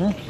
Huh?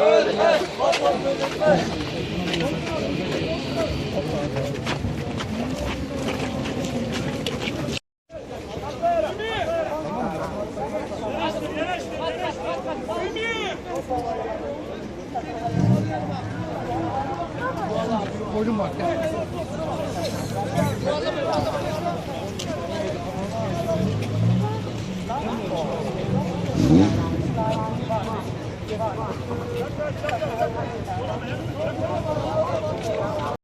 ölmez, vatan bölünmez. Koydum bak. Thank you. Hadi.